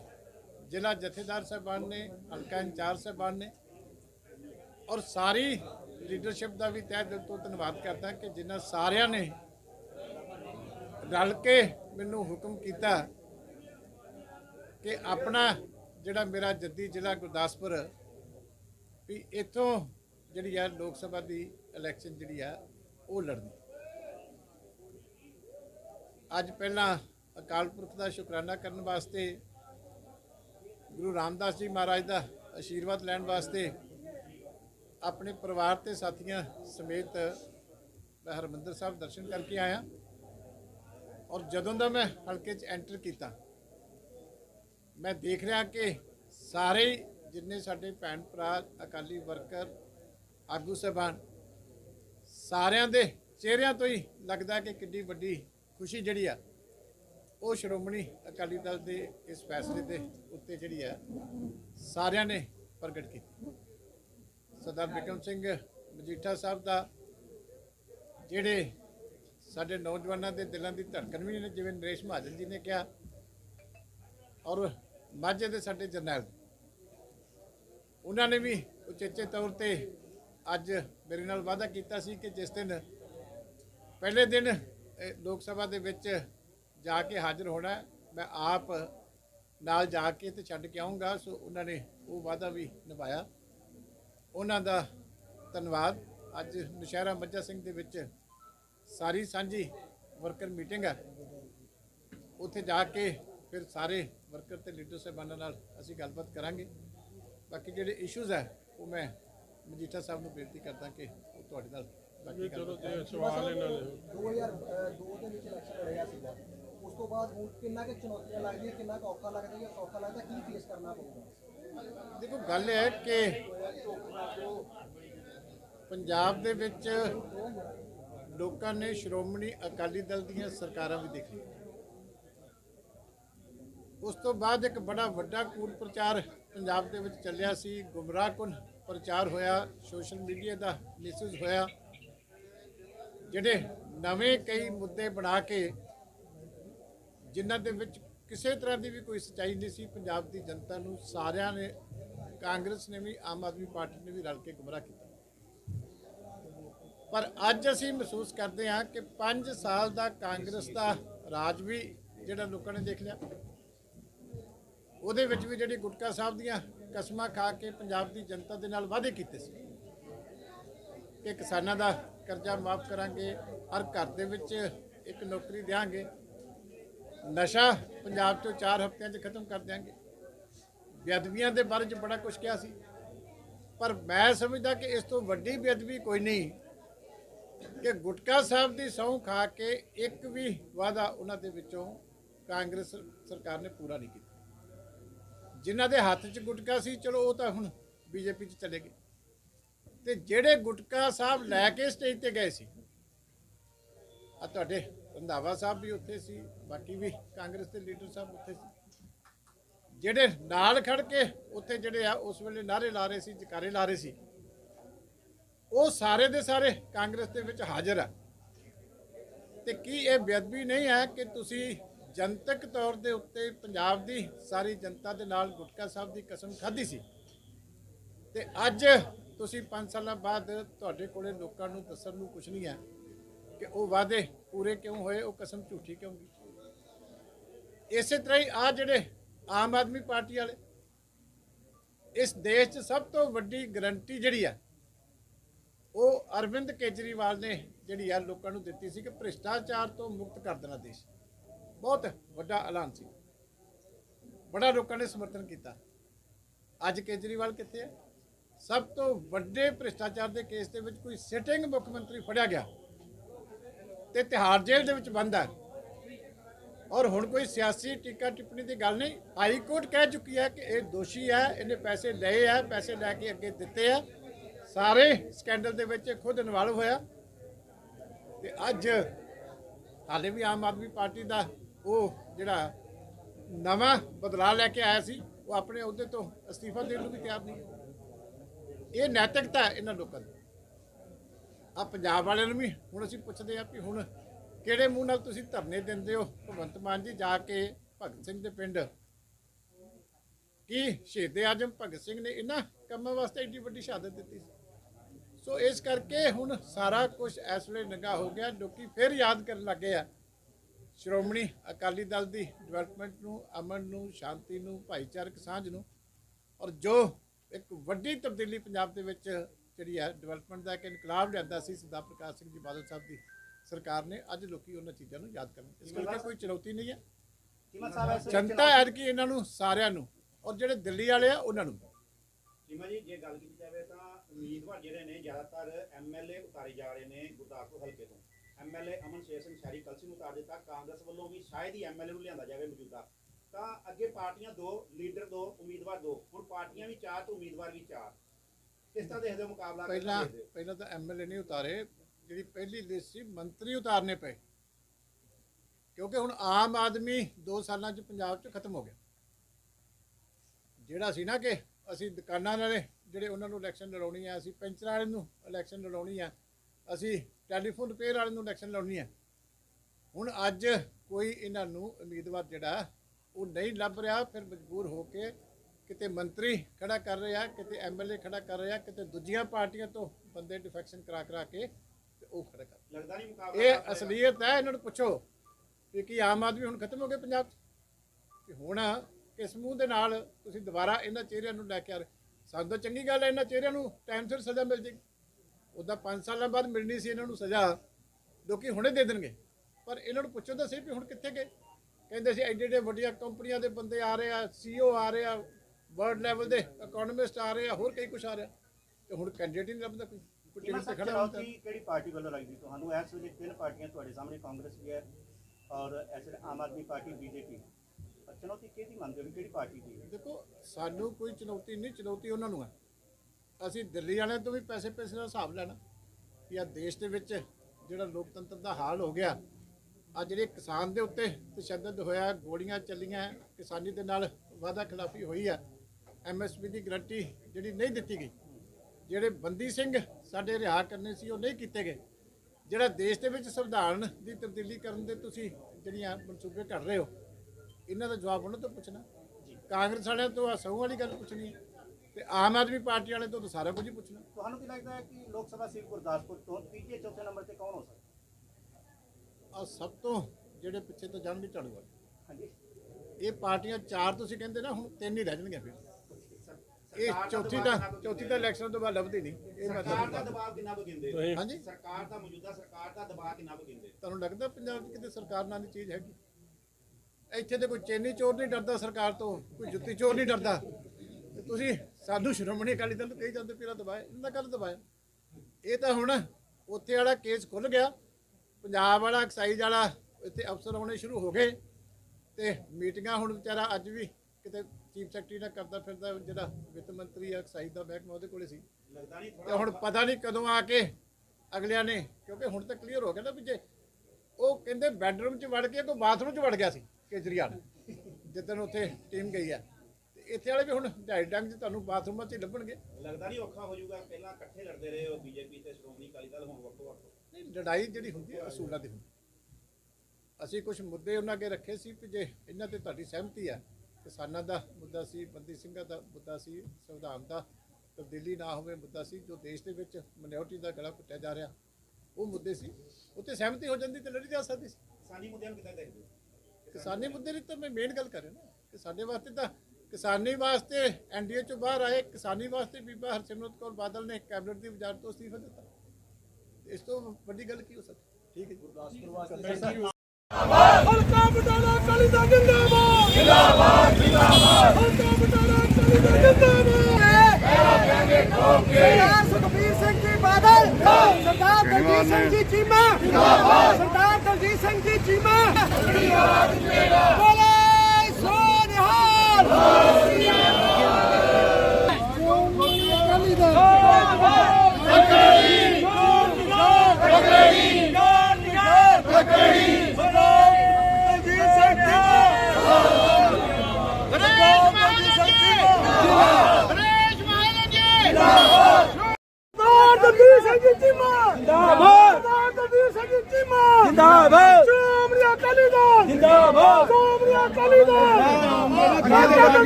ਜ਼ਿਲ੍ਹਾ ਜਥੇਦਾਰ ਸਾਹਿਬਾਨ ਨੇ, ਹਲਕਾ ਇੰਚਾਰਜ ਸਾਹਿਬਾਨ ਨੇ, ਔਰ ਸਾਰੀ ਲੀਡਰਸ਼ਿਪ ਦਾ ਵੀ ਤਹਿ ਦਿਲ ਤੋਂ ਧੰਨਵਾਦ ਕਰਦਾ ਕਿ ਜਿਨ੍ਹਾਂ ਸਾਰਿਆਂ ਨੇ ਰਲ ਕੇ ਮੈਨੂੰ ਹੁਕਮ ਕੀਤਾ ਕਿ ਆਪਣਾ ਜਿਹੜਾ ਮੇਰਾ ਜੱਦੀ ਜ਼ਿਲ੍ਹਾ ਗੁਰਦਾਸਪੁਰ, ਵੀ ਇੱਥੋਂ ਜਿਹੜੀ ਆ ਲੋਕ ਸਭਾ ਦੀ ਇਲੈਕਸ਼ਨ ਜਿਹੜੀ ਆ, ਉਹ ਲੜਨੀ। ਅੱਜ ਪਹਿਲਾਂ ਅਕਾਲ ਪੁਰਖ ਦਾ ਸ਼ੁਕਰਾਨਾ ਕਰਨ ਵਾਸਤੇ ਗੁਰੂ ਰਾਮਦਾਸ ਜੀ ਮਹਾਰਾਜ ਦਾ ਆਸ਼ੀਰਵਾਦ ਲੈਣ ਵਾਸਤੇ ਆਪਣੇ ਪਰਿਵਾਰ ਤੇ ਸਾਥੀਆਂ ਸਮੇਤ ਮੈਂ ਹਰਮੰਦਰ ਸਾਹਿਬ ਦਰਸ਼ਨ ਕਰਕੇ ਆਇਆ ਔਰ ਜਦੋਂ ਦਾ ਮੈਂ ਹਲਕੇ 'ਚ ਐਂਟਰ ਕੀਤਾ, ਮੈਂ ਦੇਖ ਰਿਹਾ ਕਿ ਸਾਰੇ ਜਿੰਨੇ ਸਾਡੇ ਭੈਣ ਭਰਾ ਅਕਾਲੀ ਵਰਕਰ, ਆਗੂ ਸਾਹਿਬਾਨ, ਸਾਰਿਆਂ ਦੇ ਚਿਹਰਿਆਂ ਤੋਂ ਹੀ ਲੱਗਦਾ ਕਿ ਕਿੰਨੀ ਵੱਡੀ ਖੁਸ਼ੀ ਜਿਹੜੀ ਆ, ਉਹ ਸ਼੍ਰੋਮਣੀ ਅਕਾਲੀ ਦਲ ਦੇ ਇਸ ਫੈਸਲੇ ਦੇ ਉੱਤੇ ਜਿਹੜੀ ਆ, ਸਾਰਿਆਂ ਨੇ ਪ੍ਰਗਟ ਕੀਤੀ। ਸਰਦਾਰ ਬਿਕਰਮ ਸਿੰਘ ਮਜੀਠਾ ਸਾਹਿਬ ਦਾ ਜਿਹੜੇ ਸਾਡੇ ਨੌਜਵਾਨਾਂ ਦੇ ਦਿਲਾਂ ਦੀ ਧੜਕਣ ਵੀ ਨੇ, ਜਿਵੇਂ ਨਰੇਸ਼ ਮਹਾਜਨ ਜੀ ਨੇ ਕਿਹਾ, ਔਰ ਮਾਝੇ ਦੇ ਸਾਡੇ ਜਰਨੈਲ, ਉਹਨਾਂ ਨੇ ਵੀ ਉਚੇਚੇ ਤੌਰ ਤੇ ਅੱਜ ਮੇਰੇ ਨਾਲ ਵਾਅਦਾ ਕੀਤਾ ਸੀ ਕਿ ਜਿਸ ਦਿਨ ਪਹਿਲੇ ਦਿਨ ਲੋਕ ਸਭਾ ਦੇ ਵਿੱਚ ਜਾ ਕੇ ਹਾਜ਼ਰ ਹੋਣਾ ਮੈਂ ਆਪ ਨਾਲ ਜਾ ਕੇ ਤੇ ਛੱਡ ਕੇ ਆਉਂਗਾ ਸੋ ਉਹਨਾਂ ਨੇ ਉਹ ਵਾਅਦਾ ਵੀ ਨਿਭਾਇਆ। ਉਹਨਾਂ ਦਾ ਧੰਨਵਾਦ। ਅੱਜ ਨਸ਼ਹਿਰਾ ਮੱਝਾ ਸਿੰਘ ਦੇ ਵਿੱਚ ਸਾਰੀ ਸਾਂਝੀ ਵਰਕਰ ਮੀਟਿੰਗ ਹੈ। ਉੱਥੇ ਜਾ ਕੇ ਫਿਰ ਸਾਰੇ ਵਰਕਰ ਤੇ ਲੀਡਰ ਸਾਹਿਬਾਨਾਂ ਨਾਲ ਅਸੀਂ ਗੱਲਬਾਤ ਕਰਾਂਗੇ। ਬਾਕੀ ਜਿਹੜੇ ਇਸ਼ੂਜ਼ ਹੈ, ਉਹ ਮੈਂ ਮਜੀਠਾ ਸਾਹਿਬ ਨੂੰ ਬੇਨਤੀ ਕਰਦਾ ਕਿ ਉਹ ਤੁਹਾਡੇ ਨਾਲ ਬਾਕੀ ਚਲੋ ਗੱਲਬਾਤ ਤੇ ਸਵਾਲ ਇਹਨਾਂ ਦੇ 2002 ਦੇ ਵਿੱਚ ਇਲੈਕਸ਼ਨ ਲੜਿਆ ਸੀਗਾ। ਉਸ ਤੋਂ ਬਾਅਦ ਹੁਣ ਕਿੰਨਾ ਕੁ ਚੁਣੌਤੀਆਂ ਲੱਗਦੀਆਂ ਕਿੰਨਾ ਕੁ ਔਖਾ ਲੱਗਦਾ ਜਾਂ ਸੌਖਾ ਲੱਗਦਾ ਕੀ ਫੇਸ ਕਰਨਾ ਪਊਗਾ? ਦੇਖੋ ਗੱਲ ਇਹ ਹੈ ਕਿ ਪੰਜਾਬ ਦੇ ਵਿੱਚ ਲੋਕਾਂ ਨੇ ਸ਼੍ਰੋਮਣੀ ਅਕਾਲੀ ਦਲ ਦੀਆਂ ਸਰਕਾਰਾਂ ਵੀ ਦੇਖ ਲਈਆਂ ਉਸ ਤੋਂ ਬਾਅਦ ਇੱਕ ਬੜਾ ਵੱਡਾ ਕੂੜ ਪ੍ਰਚਾਰ ਪੰਜਾਬ ਦੇ ਵਿੱਚ ਚੱਲਿਆ ਸੀ ਗੁੰਮਰਾਹਕੁਨ ਪ੍ਰਚਾਰ ਹੋਇਆ ਸੋਸ਼ਲ ਮੀਡੀਆ ਦਾ ਮਿਸਯੂਜ਼ ਹੋਇਆ। ਜਿਹੜੇ ਨਵੇਂ ਕਈ ਮੁੱਦੇ ਬਣਾ ਕੇ ਜਿਨ੍ਹਾਂ ਦੇ ਵਿੱਚ ਕਿਸੇ ਤਰ੍ਹਾਂ ਦੀ ਵੀ ਕੋਈ ਸੱਚਾਈ ਨਹੀਂ ਸੀ, ਪੰਜਾਬ ਦੀ ਜਨਤਾ ਨੂੰ ਸਾਰਿਆਂ ਨੇ, ਕਾਂਗਰਸ ਨੇ ਵੀ, ਆਮ ਆਦਮੀ ਪਾਰਟੀ ਨੇ ਵੀ ਰਲ ਕੇ ਗੁੰਮਰਾਹ ਕੀਤਾ। ਪਰ ਅੱਜ ਅਸੀਂ ਮਹਿਸੂਸ ਕਰਦੇ ਹਾਂ ਕਿ 5 ਸਾਲ ਦਾ ਕਾਂਗਰਸ ਦਾ ਰਾਜ ਵੀ ਜਿਹੜਾ ਲੋਕਾਂ ਨੇ ਦੇਖ ਲਿਆ, ਉਹਦੇ ਵਿੱਚ ਵੀ ਜਿਹੜੀ ਗੁਟਕਾ ਸਾਹਿਬ ਦੀਆਂ ਕਸਮਾਂ ਖਾ ਕੇ ਪੰਜਾਬ ਦੀ ਜਨਤਾ ਦੇ ਨਾਲ ਵਾਅਦੇ ਕੀਤੇ ਸੀ ਕਿ ਕਿਸਾਨਾਂ ਦਾ ਕਰਜ਼ਾ ਮਾਫ ਕਰਾਂਗੇ, ਹਰ ਘਰ ਦੇ ਵਿੱਚ ਇੱਕ ਨੌਕਰੀ ਦੇਵਾਂਗੇ ਨਸ਼ਾ ਪੰਜਾਬ ਤੋਂ 4 ਹਫ਼ਤਿਆਂ 'ਚ ਖਤਮ ਕਰ ਦਿਆਂਗੇ। ਬੇਅਦਬੀਆਂ ਦੇ ਬਾਰੇ 'ਚ ਬੜਾ ਕੁਝ ਕਿਹਾ ਸੀ। ਪਰ ਮੈਂ ਸਮਝਦਾ ਕਿ ਇਸ ਤੋਂ ਵੱਡੀ ਬੇਅਦਬੀ ਕੋਈ ਨਹੀਂ। ਕਿ ਗੁਟਕਾ ਸਾਹਿਬ ਦੀ ਸਹੁੰ ਖਾ ਕੇ ਇੱਕ ਵੀ ਵਾਅਦਾ ਉਹਨਾਂ ਦੇ ਵਿੱਚੋਂ ਕਾਂਗਰਸ ਸਰਕਾਰ ਨੇ ਪੂਰਾ ਨਹੀਂ ਕੀਤਾ। ਜਿਨ੍ਹਾਂ ਦੇ ਹੱਥ 'ਚ ਗੁਟਕਾ ਸੀ, ਚਲੋ ਉਹ ਤਾਂ ਹੁਣ ਬੀਜੇਪੀ 'ਚ ਚਲੇ ਗਏ। ਤੇ ਜਿਹੜੇ ਗੁਟਕਾ ਸਾਹਿਬ ਲੈ ਕੇ ਸਟੇਜ ਤੇ ਗਏ ਸੀ। ਆ ਤੁਹਾਡੇ ਰੰਧਾਵਾ ਸਾਹਿਬ ਵੀ ਉੱਥੇ ਸੀ, ਬਾਕੀ ਵੀ ਕਾਂਗਰਸ ਦੇ ਲੀਡਰ ਸਾਹਿਬ ਉੱਥੇ ਸੀ। ਜਿਹੜੇ ਨਾਲ ਖੜ ਕੇ ਉੱਥੇ ਜਿਹੜੇ ਆ, ਉਸ ਵੇਲੇ ਨਾਰੇ ਲਾ ਰਹੇ ਸੀ, ਜਕਾਰੇ ਲਾ ਰਹੇ ਸੀ, ਉਹ ਸਾਰੇ ਦੇ ਸਾਰੇ ਕਾਂਗਰਸ ਦੇ ਵਿੱਚ ਹਾਜ਼ਰ ਆ। ਤੇ ਕੀ ਇਹ ਬੇਅਦਬੀ ਨਹੀਂ ਹੈ ਕਿ ਤੁਸੀਂ ਜਨਤਕ ਤੌਰ ਦੇ ਉੱਤੇ ਪੰਜਾਬ ਦੀ ਸਾਰੀ ਜਨਤਾ ਦੇ ਨਾਲ ਗੁਟਕਾ ਸਾਹਿਬ ਦੀ ਕਸਮ ਖਾਧੀ ਸੀ? ਤੇ ਅੱਜ ਤੁਸੀਂ 5 ਸਾਲਾਂ ਬਾਅਦ ਤੁਹਾਡੇ ਕੋਲੇ ਲੋਕਾਂ ਨੂੰ ਦੱਸਣ ਨੂੰ ਕੁਝ ਨਹੀਂ ਹੈ ਕਿ ਉਹ ਵਾਅਦੇ ਪੂਰੇ ਕਿਉਂ ਹੋਏ, ਉਹ ਕਸਮ ਝੂਠੀ ਕਿਉਂ ਗਈ? ਇਸੇ ਤਰ੍ਹਾਂ ਹੀ ਆ ਜਿਹੜੇ ਆਮ ਆਦਮੀ ਪਾਰਟੀ ਵਾਲੇ, ਇਸ ਦੇਸ਼ 'ਚ ਸਭ ਤੋਂ ਵੱਡੀ ਗਰੰਟੀ ਜਿਹੜੀ ਆ, ਉਹ ਅਰਵਿੰਦ ਕੇਜਰੀਵਾਲ ਨੇ ਜਿਹੜੀ ਆ ਲੋਕਾਂ ਨੂੰ ਦਿੱਤੀ ਸੀ ਕਿ ਭ੍ਰਿਸ਼ਟਾਚਾਰ ਤੋਂ ਮੁਕਤ ਕਰ ਦੇਣਾ ਦੇਸ਼। ਬਹੁਤ ਵੱਡਾ ਐਲਾਨ ਸੀ। ਬੜਾ ਲੋਕਾਂ ਨੇ ਸਮਰਥਨ ਕੀਤਾ। ਅੱਜ ਕੇਜਰੀਵਾਲ ਕਿੱਥੇ ਹੈ ਸਭ ਤੋਂ ਵੱਡੇ ਭ੍ਰਿਸ਼ਟਾਚਾਰ ਦੇ ਕੇਸ ਦੇ ਵਿੱਚ ਕੋਈ ਸਿਟਿੰਗ ਮੁੱਖ ਮੰਤਰੀ ਫੜਿਆ ਗਿਆ ਤੇ ਤਿਹਾੜ ਜੇਲ੍ਹ ਦੇ ਵਿੱਚ ਬੰਦ ਹੈ। ਔਰ ਹੁਣ ਕੋਈ ਸਿਆਸੀ ਟਿੱਕਾ ਟਿੱਪਣੀ ਦੀ ਗੱਲ ਨਹੀਂ, ਹਾਈ ਕੋਰਟ ਕਹਿ ਚੁੱਕੀ ਹੈ ਕਿ ਇਹ ਦੋਸ਼ੀ ਹੈ, ਇਹਨੇ ਪੈਸੇ ਲਏ ਆ ਪੈਸੇ ਲੈ ਕੇ ਅੱਗੇ ਦਿੱਤੇ ਆ ਸਾਰੇ ਸਕੈਂਡਲ ਦੇ ਵਿੱਚ ਖੁਦ ਇਨਵੋਲਵ ਹੋਇਆ। ਤੇ ਅੱਜ ਹਾਲੇ ਵੀ ਆਮ ਆਦਮੀ ਪਾਰਟੀ ਦਾ ਉਹ ਜਿਹੜਾ ਨਵਾਂ ਬਦਲਾਅ ਲੈ ਕੇ ਆਇਆ ਸੀ, ਉਹ ਆਪਣੇ ਅਹੁਦੇ ਤੋਂ ਅਸਤੀਫਾ ਦੇਣ ਨੂੰ ਵੀ ਤਿਆਰ ਨਹੀਂ ਇਹ ਨੈਤਿਕਤਾ ਹੈ ਇਹਨਾਂ ਲੋਕਾਂ ਦੀ। ਆ ਪੰਜਾਬ ਵਾਲਿਆਂ ਨੂੰ ਵੀ ਹੁਣ ਅਸੀਂ ਪੁੱਛਦੇ ਆ ਕਿ ਹੁਣ ਕਿਹੜੇ ਮੂੰਹ ਨਾਲ ਤੁਸੀਂ ਧਰਨੇ ਦਿੰਦੇ ਹੋ? ਭਗਵੰਤ ਮਾਨ ਜੀ ਜਾ ਕੇ ਭਗਤ ਸਿੰਘ ਦੇ ਪਿੰਡ। ਕੀ ਸ਼ਹੀਦ ਆਜਮ ਭਗਤ ਸਿੰਘ ਨੇ ਇਹਨਾਂ ਕੰਮਾਂ ਵਾਸਤੇ ਏਡੀ ਵੱਡੀ ਸ਼ਹਾਦਤ ਦਿੱਤੀ ਸੀ? ਸੋ ਇਸ ਕਰਕੇ ਹੁਣ ਸਾਰਾ ਕੁਝ ਇਸ ਵੇਲੇ ਨੰਗਾ ਹੋ ਗਿਆ। ਲੋਕੀ ਫਿਰ ਯਾਦ ਕਰਨ ਲੱਗੇ ਆ। ਸ਼੍ਰੋਮਣੀ ਅਕਾਲੀ ਦਲ ਦੀ ਡਿਵੈਲਪਮੈਂਟ ਨੂੰ, ਅਮਨ ਨੂੰ, ਸ਼ਾਂਤੀ ਨੂੰ, ਭਾਈਚਾਰਕ ਸਾਂਝ ਨੂੰ। ਔਰ ਜੋ ਇੱਕ ਵੱਡੀ ਤਬਦੀਲੀ ਪੰਜਾਬ ਦੇ ਵਿੱਚ ਜਿਹੜੀ ਹੈ ਡਿਵੈਲਪਮੈਂਟ ਦਾ ਇੱਕ ਇਨਕਲਾਬ ਲਿਆਂਦਾ ਸੀ ਸਰਦਾਰ ਪ੍ਰਕਾਸ਼ ਸਿੰਘ ਜੀ ਬਾਦਲ ਸਾਹਿਬ ਦੀ ਸਰਕਾਰ ਨੇ ਅੱਜ ਲੋਕੀ ਉਹਨਾਂ ਚੀਜ਼ਾਂ ਨੂੰ ਯਾਦ ਕਰਨ। ਇਸ ਕਰਕੇ ਕੋਈ ਚੁਣੌਤੀ ਨਹੀਂ ਹੈ। ਜਨਤਾ ਐਤਕੀ ਇਹਨਾਂ ਨੂੰ ਸਾਰਿਆਂ ਨੂੰ ਔਰ ਜਿਹੜੇ ਦਿੱਲੀ ਵਾਲੇ ਆ ਉਹਨਾਂ ਨੂੰ। ਚੀਮਾ ਜੀ ਜੇ ਗੱਲ ਕੀਤੀ ਜਾਵੇ ਤਾਂ ਉਮੀਦਵਾਰ ਜਿਹੜੇ ਨੇ ਜ਼ਿਆਦਾਤਰ ਐਮਐਲਏ ਉਤਾਰੇ ਜਾ ਰਹੇ ਨੇ ਗੁਰਦਾਸਪੁਰ ਹਲਕੇ ਤੋਂ। ਐਮਐਲਏ ਅਮਨ ਸ਼ੇਰ ਸਿੰਘ ਸ਼ਹਿਰੀ ਕਲਸੀ ਨੂੰ ਉਤਾਰ ਦਿੱਤਾ। ਕਾਂਗਰਸ ਵੱਲੋਂ ਵੀ ਸ਼ਾਇਦ ਹੀ ਐਮਐਲਏ ਨੂੰ ਲਿਆਂਦਾ ਜਾਵੇ ਮੌਜੂਦਾ ਤਾਂ ਅੱਗੇ ਪਾਰਟੀਆਂ ਦੋ, ਲੀਡਰ ਦੋ, ਉਮੀਦਵਾਰ ਦੋ। ਹੁਣ ਪਾਰਟੀਆਂ ਵੀ ਚਾਰ ਤੇ ਉਮੀਦਵਾਰ ਵੀ ਚਾਰ। ਕਿਸ ਤਰ੍ਹਾਂ ਦੇਖਦੇ ਹੋ ਮੁਕਾਬਲਾ ਪਹਿਲਾਂ ਪਹਿਲਾਂ ਤਾਂ ਐਮਐਲਏ ਨਹੀਂ ਉਤਾਰੇ, ਜਿਹੜੀ ਪਹਿਲੀ ਲਿਸਟ ਸੀ, ਮੰਤਰੀ ਉਤਾਰਨੇ ਪਏ। ਕਿਉਂਕਿ ਹੁਣ ਆਮ ਆਦਮੀ 2 ਸਾਲਾਂ 'ਚ ਪੰਜਾਬ 'ਚ ਖਤਮ ਹੋ ਗਿਆ। ਜਿਹੜਾ ਸੀ ਨਾ ਕਿ ਅਸੀਂ ਦੁਕਾਨਾਂ ਵਾਲੇ, ਜਿਹੜੇ ਉਹਨਾਂ ਨੂੰ ਇਲੈਕਸ਼ਨ ਲੜਾਉਣੀ ਆ, ਅਸੀਂ ਪੈਂਚਰ ਵਾਲੇ ਨੂੰ ਇਲੈਕਸ਼ਨ ਲੜਾਉਣੀ ਆ, ਅਸੀਂ ਟੈਲੀਫੋਨ ਰਿਪੇਅਰ ਵਾਲੇ ਨੂੰ ਇਲੈਕਸ਼ਨ ਲੜਾਉਣੀ ਆ। ਹੁਣ ਅੱਜ ਕੋਈ ਇਹਨਾਂ ਨੂੰ ਉਮੀਦਵਾਰ ਜਿਹੜਾ ਉਹ ਨਹੀਂ ਲੱਭ ਰਿਹਾ ਫਿਰ ਮਜਬੂਰ ਹੋ ਕੇ ਕਿਤੇ ਮੰਤਰੀ ਖੜਾ ਕਰ ਰਿਹਾ ਕਿਤੇ ਐਮਐਲਏ ਖੜਾ ਕਰ ਰਿਹਾ ਕਿਤੇ ਦੂਜੀਆਂ ਪਾਰਟੀਆਂ ਤੋਂ ਬੰਦੇ ਡਿਫੈਕਸ਼ਨ ਕਰਾ ਕਰਾ ਕੇ ਤੇ ਉਹ ਖੜਾ ਕਰ ਲੱਗਦਾ ਨਹੀਂ ਮੁਕਾਬਲਾ ਇਹ। ਅਸਲੀਅਤ ਹੈ ਇਹਨਾਂ ਨੂੰ ਪੁੱਛੋ ਕਿ ਕੀ ਆਮ ਆਦਮੀ ਹੁਣ ਖਤਮ ਹੋ ਗਿਆ ਪੰਜਾਬ 'ਚ? ਕਿ ਹੁਣ ਕਿਸ ਮੂੰਹ ਦੇ ਨਾਲ ਤੁਸੀਂ ਦੁਬਾਰਾ ਇਹਨਾਂ ਚਿਹਰਿਆਂ ਨੂੰ ਲੈ ਕੇ ਆ ਰਹੇ? ਸਾਨੂੰ ਤਾਂ ਚੰਗੀ ਗੱਲ ਹੈ ਇਹਨਾਂ ਚਿਹਰਿਆਂ ਨੂੰ ਟਾਈਮ ਸਿਰ ਸਜ਼ਾ ਮਿਲ ਜੇਗੀ ਉਹਦਾ 5 ਸਾਲਾਂ ਬਾਅਦ ਮਿਲਣੀ ਸੀ ਇਹਨਾਂ ਨੂੰ ਸਜ਼ਾ ਲੋਕੀ ਹੁਣੇ ਦੇ ਦੇਣਗੇ। ਪਰ ਇਹਨਾਂ ਨੂੰ ਪੁੱਛੋ ਤਾਂ ਸਹੀ ਵੀ ਹੁਣ ਕਿੱਥੇ ਗਏ? ਕਹਿੰਦੇ ਸੀ ਐਡੇ ਐਡੇ ਵੱਡੀਆਂ ਕੰਪਨੀਆਂ ਦੇ ਬੰਦੇ ਆ ਰਹੇ ਆ ਸੀਓ ਆ ਰਹੇ ਆ ਵਰਲਡ ਲੈਵਲ ਦੇ ਇਕਨੋਮਿਸਟ ਆ ਰਹੇ ਆ ਹੋਰ ਕਈ ਕੁਝ ਆ ਰਿਹਾ। ਤੇ ਹੁਣ ਕੈਂਡੀਡੇਟ ਹੀ ਨਹੀਂ ਲੱਭਦਾ ਕੋਈ ਟਿਕਟ ਤੇ ਖੜਾ ਹੁੰਦਾ ਕਿਹੜੀ ਪਾਰਟੀ ਵੱਲੋਂ ਲੱਗਦੀ ਤੁਹਾਨੂੰ ਇਸ ਵੇਲੇ ਤਿੰਨ ਪਾਰਟੀਆਂ ਤੁਹਾਡੇ ਸਾਹਮਣੇ ਕਾਂਗਰਸ ਵੀ ਹੈ ਔਰ ਵੇਲੇ ਆਮ ਆਦਮੀ ਪਾਰਟੀ ਬੀਜੇਪੀ ਚੁਣੌਤੀ ਕਿਹਦੀ ਮੰਨਦੇ ਹੋ ਵੀ ਕਿਹੜੀ ਪਾਰਟੀ ਦੀ ਦੇਖੋ ਸਾਨੂੰ ਕੋਈ ਚੁਣੌਤੀ ਨਹੀਂ ਚੁਣੌਤੀ ਉਹਨਾਂ ਨੂੰ ਹੈ। ਅਸੀਂ ਦਿੱਲੀ ਵਾਲਿਆਂ ਤੋਂ ਵੀ ਪੈਸੇ ਪੈਸੇ ਦਾ ਹਿਸਾਬ ਲੈਣਾ ਕਿ ਆ ਦੇਸ਼ ਦੇ ਵਿੱਚ ਜਿਹੜਾ ਲੋਕਤੰਤਰ ਦਾ ਹਾਲ ਹੋ ਗਿਆ ਆ ਜਿਹੜੇ ਕਿਸਾਨ ਦੇ ਉੱਤੇ ਤਸ਼ੱਦਦ ਹੋਇਆ ਗੋਲੀਆਂ ਚੱਲੀਆਂ ਕਿਸਾਨੀ ਦੇ ਨਾਲ ਵਾਅਦਾ ਖਿਲਾਫੀ ਹੋਈ ਆ ਐਮਐਸਪੀ ਦੀ ਗਰੰਟੀ ਜਿਹੜੀ ਨਹੀਂ ਦਿੱਤੀ ਗਈ। ਜਿਹੜੇ ਬੰਦੀ ਸਿੰਘ ਸਾਡੇ ਰਿਹਾ ਕਰਨੇ ਸੀ ਉਹ ਨਹੀਂ ਕੀਤੇ ਗਏ। ਜਿਹੜਾ ਦੇਸ਼ ਦੇ ਵਿੱਚ ਸੰਵਿਧਾਨ ਦੀ ਤਬਦੀਲੀ ਕਰਨ ਦੇ ਤੁਸੀਂ ਜਿਹੜੀਆਂ ਮਨਸੂਬੇ ਕਰ ਰਹੇ ਹੋ ਇਹਨਾਂ ਦਾ ਜਵਾਬ ਉਹਨਾਂ ਤੋਂ ਪੁੱਛਣਾ। ਕਾਂਗਰਸ ਵਾਲਿਆਂ ਤੋਂ ਆ ਸਹੂ ਵਾਲੀ ਗੱਲ ਪੁੱਛਣੀ ਤੇ ਆਮ ਆਦਮੀ ਪਾਰਟੀ ਵਾਲਿਆਂ ਤੋਂ ਤਾਂ ਸਾਰਾ ਕੁਝ ਹੀ ਪੁੱਛਣਾ। ਤੁਹਾਨੂੰ ਕੀ ਲੱਗਦਾ ਹੈ ਕਿ ਲੋਕ ਸਭਾ ਸੀਟ ਗੁਰਦਾਸਪੁਰ ਤੋਂ ਤੀਜੇ ਚੌਥੇ ਨੰਬਰ ਤੇ ਕੌਣ ਹੋ ਸਕਦਾ? ਆ ਸਭ ਤੋਂ ਜਿਹੜੇ ਪਿੱਛੇ ਤੋਂ ਜਾਣਗੇ ਝਾੜੂ ਵਾਲੇ। ਹਾਂਜੀ। ਇਹ ਪਾਰਟੀਆਂ ਚਾਰ ਤੁਸੀਂ ਕਹਿੰਦੇ ਨਾ ਹੁਣ ਤਿੰਨ ਹੀ ਰਹਿ ਜਾਣਗੀਆਂ ਫਿਰ। ਇਹ ਚੌਥੀ ਦਾ ਕੁ ਚੌਥੀ ਦਾ ਇਲੈਕਸ਼ਨ ਤੋਂ ਬਾਅਦ ਲੱਭਦੀ ਨਹੀਂ। ਇਹ ਸਰਕਾਰ ਤੁਹਾਨੂੰ ਦਾ। ਦਬਾਅ ਕਿੰਨਾ ਬਗਿੰਦੇ ਤੁਸੀਂ ਹਾਂਜੀ। ਸਰਕਾਰ ਦਾ ਮੌਜੂਦਾ ਸਰਕਾਰ ਦਾ ਦਬਾਅ ਕਿੰਨਾ ਬਗਿੰਦੇ ਤੁਹਾਨੂੰ ਲੱਗਦਾ ਪੰਜਾਬ 'ਚ ਕਿਤੇ ਸਰਕਾਰ ਨਾਂ ਦੀ ਚੀਜ਼ ਹੈਗੀ? ਇੱਥੇ ਤੇ ਕੋਈ ਚੈਨੀ ਚੋਰ ਨਹੀਂ ਡਰਦਾ ਸਰਕਾਰ ਤੋਂ ਕੋਈ ਜੁੱਤੀ ਚੋਰ ਨਹੀਂ ਡਰਦਾ। ਤੁਸੀਂ ਸਾਨੂੰ ਸ਼੍ਰੋਮਣੀ ਅਕਾਲੀ ਦਲ ਨੂੰ ਕਹੀ ਜਾਂਦੇ ਪੀਰਾ ਦਬਾਏ ਇਹਨਾਂ ਦਾ ਕੱਲ ਦਬਾਇਆ ਇਹ ਤਾਂ ਹੁਣ ਉੱਥੇ ਵਾਲਾ ਕੇਸ ਖੁੱਲ ਗਿਆ। ਪੰਜਾਬ ਵਾਲਾ ਐਕਸਾਈਜ਼ ਵਾਲਾ ਇੱਥੇ ਅਫਸਰ ਆਉਣੇ ਸ਼ੁਰੂ ਹੋ ਗਏ ਤੇ ਮੀਟਿੰਗਾਂ ਹੁਣ ਵਿਚਾਰਾ ਅੱਜ ਵੀ ਕਿਤੇ ਚੀਫ ਸੈਕਟਰੀ ਨਾਲ ਕਰਦਾ ਫਿਰਦਾ ਜਿਹੜਾ ਵਿੱਤ ਮੰਤਰੀ ਐਕਸਾਈਜ਼ ਦਾ ਮਹਿਕਮਾ ਉਹਦੇ ਕੋਲੇ ਸੀ। ਤੇ ਹੁਣ ਪਤਾ ਨਹੀਂ ਕਦੋਂ ਆ ਕੇ ਅਗਲਿਆਂ ਨੇ ਕਿਉਂਕਿ ਹੁਣ ਤਾਂ ਕਲੀਅਰ ਹੋ ਗਿਆ ਨਾ ਵੀ ਜੇ ਉਹ ਕਹਿੰਦੇ ਬੈਡਰੂਮ 'ਚ ਵੜ ਕੇ ਕੋਈ ਬਾਥਰੂਮ 'ਚ ਵੜ ਗਿਆ ਸੀ ਕੇਜਰੀਵਾਲ। ਜਿੱਦਣ ਉੱਥੇ ਟੀਮ ਗਈ ਆ। ਤੇ ਇੱਥੇ ਵਾਲੇ ਵੀ ਹੁਣ ਢਾਈ ਡੰਗ 'ਚ ਤੁਹਾਨੂੰ ਬਾਥਰੂਮਾਂ 'ਚ ਹੀ ਲੱਭਣਗੇ। ਲੱਗਦਾ ਨਹੀਂ ਔਖਾ ਹੋ ਜਾਊਗਾ ਪਹਿਲਾਂ ਇਕੱਠੇ ਲੜਦੇ ਰਹੇ ਹੋ ਬੀਜੇਪੀ ਤੇ ਸ਼੍ਰੋਮਣੀ ਅਕਾਲੀ ਦਲ ਹੁਣ ਵੱਖੋ ਵੱਖ। ਨਹੀਂ ਲੜਾਈ ਜਿਹੜੀ ਹੁੰਦੀ ਹੈ ਅਸੂਲਾਂ ਦੀ ਹੁੰਦੀ ਅਸੀਂ ਕੁਝ ਮੁੱਦੇ ਉਹਨਾਂ ਅੱਗੇ ਰੱਖੇ ਸੀ ਕਿ ਜੇ ਇਹਨਾਂ ਤੇ ਤੁਹਾਡੀ ਸਹਿਮਤੀ ਆ ਕਿਸਾਨਾਂ ਦਾ ਮੁੱਦਾ ਸੀ ਬੰਦੀ ਸਿੰਘਾਂ ਦਾ ਮੁੱਦਾ ਸੀ ਸੰਵਿਧਾਨ ਦਾ ਤਬਦੀਲੀ ਨਾ ਹੋਵੇ ਮੁੱਦਾ ਸੀ ਜੋ ਦੇਸ਼ ਦੇ ਵਿੱਚ ਮਿਨੋਰਟੀ ਦਾ ਗਲਾ ਪੁੱਟਿਆ ਜਾ ਰਿਹਾ ਉਹ ਮੁੱਦੇ ਸੀ। ਉੱਤੇ ਸਹਿਮਤੀ ਹੋ ਜਾਂਦੀ ਤੇ ਲੜੀ ਜਾ ਸਕਦੀ ਸੀ। ਕਿਸਾਨੀ ਮੁੱਦਿਆਂ ਨੂੰ ਕਿੱਦਾਂ ਦੇਖਦੇ ਹੋ? ਕਿਸਾਨੀ ਮੁੱਦੇ ਦੀ ਤਾਂ ਮੈਂ ਮੇਨ ਗੱਲ ਕਰ ਰਿਹਾ ਨਾ। ਕਿ ਸਾਡੇ ਵਾਸਤੇ ਤਾਂ ਕਿਸਾਨੀ ਵਾਸਤੇ ਐਨਡੀਏ ਚੋਂ ਬਾਹਰ ਆਏ ਕਿਸਾਨੀ ਵਾਸਤੇ ਬੀਬਾ ਹਰਸਿਮਰਤ ਕੌਰ ਬਾਦਲ ਨੇ ਕੈਬਨਿਟ ਦੀ ਵਜ਼ਾਰਤ ਤੋਂ ਅਸਤੀਫਾ ਦਿੱਤਾ। ਇਸ ਤੋਂ ਵੱਡੀ ਗੱਲ ਕੀ ਹੋ ਸਕਦੀ? ਠੀਕ ਹੈ ਗੁਰਦਾਸਪੁਰ ਹਲਕਾ ਬਟਾਲਾ ਕਾਲੀ ਦਾ ਜਿੰਦਾਬਾਦ ਜਿੰਦਾਬਾਦ ਜਿੰਦਾਬਾਦ ਹਲਕਾ ਬਟਾਲਾ ਕਾਲੀ ਦਾ ਜਿੰਦਾਬਾਦ ਸਰਦਾਰ ਸੁਖਬੀਰ ਸਿੰਘ ਜੀ। ਬਾਦਲ ਸਰਦਾਰ ਦਲਜੀਤ ਸਿੰਘ ਜੀ ਚੀਮਾ ਜਿੰਦਾਬਾਦ ਸਰਦਾਰ ਦਲਜੀਤ ਸਿੰਘ ਜੀ ਚੀਮਾ ਬੋਲੇ ਸੋ ਨਿਹਾਲ ਅਕਾਲੀ ਦਲ ਸਰਦਾਰ ਦਲਜੀਤ ਸਿੰਘ ਜੀ ਚੀਮਾ ਜਿੰਦਾਬਾਦ ਸਰਦਾਰ ਦਲਜੀਤ ਸਿੰਘ ਜੀ ਚੀਮਾ ਜਿੰਦਾਬਾਦ ਸ਼੍ਰੋਮਣੀ ਅਕਾਲੀ ਦਲ। ਜਿੰਦਾਬਾਦ। ਸ਼੍ਰੋਮਣੀ ਅਕਾਲੀ ਦਲ। ਜਿੰਦਾਬਾਦ।